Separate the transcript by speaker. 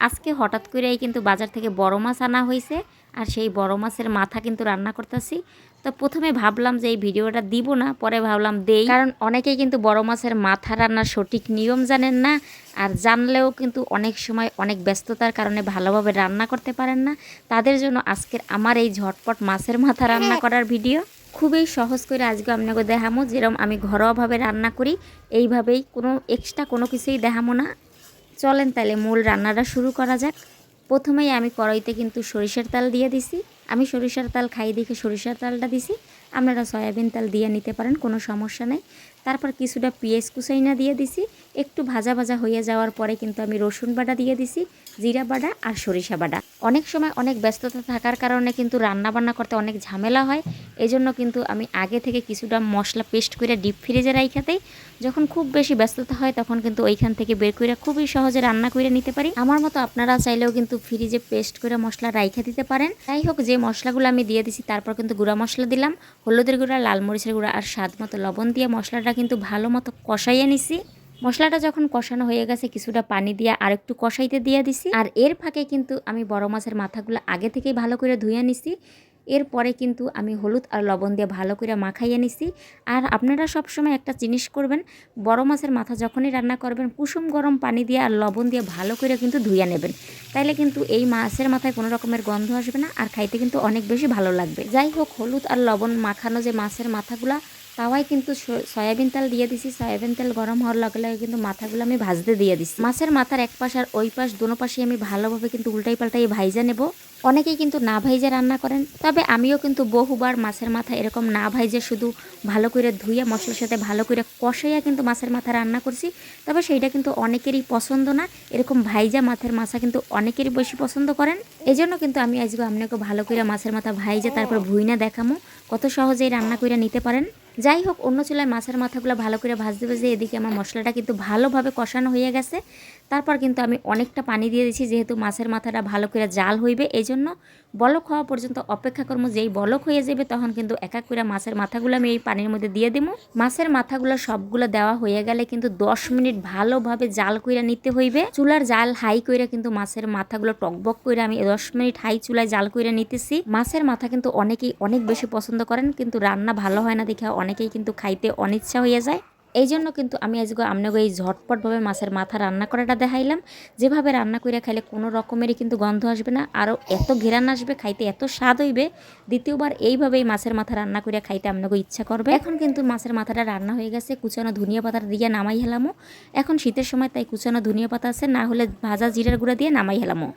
Speaker 1: আজকে হঠাৎ করেই কিন্তু বাজার থেকে বড় মাছ আনা হয়েছে আর সেই বড় মাছের মাথা কিন্তু রান্না করতেছি। তো প্রথমে ভাবলাম যে এই ভিডিওটা দিব না পরে ভাবলাম দেই। কারণ অনেকেই কিন্তু বড় মাছের মাথা রান্নার সঠিক নিয়ম জানেন না আর জানলেও কিন্তু অনেক সময় অনেক ব্যস্ততার কারণে ভালোভাবে রান্না করতে পারেন না। তাদের জন্য আজকের আমার এই ঝটপট মাছের মাথা রান্না করার ভিডিও। খুবই সহজ করে আজকে আপনাকে দেখামো যেরকম আমি ঘরোয়াভাবে রান্না করি। এইভাবেই কোনো এক্সট্রা কোনো কিছুই দেখামো না। চলেন তাহলে মূল রান্নাটা শুরু করা যাক। প্রথমেই আমি কড়াইতে কিন্তু সরিষার তাল দিয়ে দিছি। আমি সরিষার তাল খাই দেখে সরিষার তালটা দিছি। আপনারা সয়াবিন তাল দিয়ে নিতে পারেন, কোনো সমস্যা নেই। তারপর কিছুটা পেঁয়াজ কুচাইনা দিয়ে দিছি। একটু ভাজা ভাজা হয়ে যাওয়ার পরে কিন্তু আমি রসুন বাটা দিয়ে দিছি, জিরা বাটা আর সরিষা বাটা। অনেক সময় অনেক ব্যস্ততা থাকার কারণে কিন্তু রান্না বান্না করতে অনেক ঝামেলা হয়। এজন্য কিন্তু আমি আগে থেকে কিছুটা মশলা পেস্ট করে ডিপ ফ্রিজে রাইখাতেই যখন খুব বেশি ব্যস্ততা হয় তখন কিন্তু ওইখান থেকে বের করে খুবই সহজে রান্না করে নিতে পারি। আমার মতো আপনারা চাইলেও কিন্তু ফ্রিজে পেস্ট করে মশলা রাইখা দিতে পারেন। যাই হোক, যে মশলাগুলো আমি দিয়ে দিছি, তারপর কিন্তু গুঁড়া মশলা দিলাম। হলুদের গুঁড়া, লাল মরিচের গুঁড়া আর স্বাদ মতো লবণ দিয়ে মশলাটা কিন্তু ভালো মতো কষাইয়ে নিছি। মশলাটা যখন কষানো হয়ে গেছে, কিছুটা পানি দিয়ে আর একটু কষাইতে দিয়ে দিছি। আর এর ফাঁকে কিন্তু আমি বড় মাছের মাথাগুলো আগে থেকেই ভালো করে ধুয়ে নিছি। এরপরে কিন্তু আমি হলুদ আর লবণ দিয়ে ভালো করে মাখাইয়ে নিছি। আর আপনারা সবসময় একটা জিনিস করবেন, বড় মাছের মাথা যখনই রান্না করবেন, কুসুম গরম পানি দিয়ে আর লবণ দিয়ে ভালো করে কিন্তু ধুয়ে নেবেন। তাইলে কিন্তু এই মাছের মাথায় কোনো রকমের গন্ধ আসবে না, আর খাইতে কিন্তু অনেক বেশি ভালো লাগবে। যাই হোক, হলুদ আর লবণ মাখানো যে মাছের মাথাগুলা তাওয়াই কিন্তু সয়াবিন তেল দিয়ে দিছি। সয়াবিন তেল গরম হওয়ার লগে লগে কিন্তু মাথাগুলো আমি ভাজতে দিয়ে দিছি। মাছের মাথার এক পাশ আর ওই পাশ দোনো পাশে আমি ভালোভাবে কিন্তু উল্টাই পাল্টাই ভাইজা নেব। অনেকেই কিন্তু না ভাইজে রান্না করেন, তবে আমিও কিন্তু বহুবার মাছের মাথা এরকম না ভাইজে শুধু ভালো করে ধুয়ে মশলার সাথে ভালো করে কষাইয়া কিন্তু মাছের মাথা রান্না করছি। তবে সেইটা কিন্তু অনেকেরই পছন্দ না। এরকম ভাইজা মাছের মাথা কিন্তু অনেকেরই বেশি পছন্দ করেন। এজন্য কিন্তু আমি আজকে আপনাকে ভালো করে মাছের মাথা ভাইজা তারপর ভুইনা দেখামো। কত সহজেই রান্না করে নিতে পারেন। যাই হোক অন্য চুলায় মাছের মাথাগুলো ভালো করে ভাজতে ভাজতে এদিকে আমার মশলাটা কিন্তু ভালোভাবে কষানো হয়ে গেছে। তারপর কিন্তু আমি অনেকটা পানি দিয়ে দিয়েছি, যেহেতু মাছের মাথাটা ভালো করে জাল হইবে। এই জন্য বলক হওয়া পর্যন্ত অপেক্ষা করব, যেই বলক হয়ে যাবে তখন কিন্তু এক এক করে মাছের মাথাগুলো আমি এই পানির মধ্যে দিয়ে দিব। মাছের মাথাগুলো সবগুলো দেওয়া হয়ে গেলে কিন্তু দশ মিনিট ভালোভাবে জাল কইরা নিতে হইবে। চুলার জাল হাই কইরা কিন্তু মাছের মাথাগুলো টকবক করে আমি দশ মিনিট হাই চুলায় জাল কইরা নিতেছি। মাছের মাথা কিন্তু অনেকেই অনেক বেশি পছন্দ করেন, কিন্তু রান্না ভালো হয় না দেখে অনেকেই কিন্তু খাইতে অনিচ্ছা হয়ে যায়। এই জন্য কিন্তু আমি আজকে আপনাকে এই ঝটপটভাবে মাছের মাথা রান্না করাটা দেখাইলাম। যেভাবে রান্না করে খাইলে কোনো রকমেরই কিন্তু গন্ধ আসবে না, আরও এত ঘেরান আসবে, খাইতে এত স্বাদ হইবে, দ্বিতীয়বার এইভাবেই মাছের মাথা রান্না করে খাইতে আপনাকে ইচ্ছা করবে। এখন কিন্তু মাছের মাথাটা রান্না হয়ে গেছে, কুচানো ধনিয়া পাতা দিয়ে নামাই হেলামো। এখন শীতের সময় তাই কুচানো ধনিয়া পাতা আছে, না হলে ভাজা জিরার গুঁড়া দিয়ে নামাই হেলামো।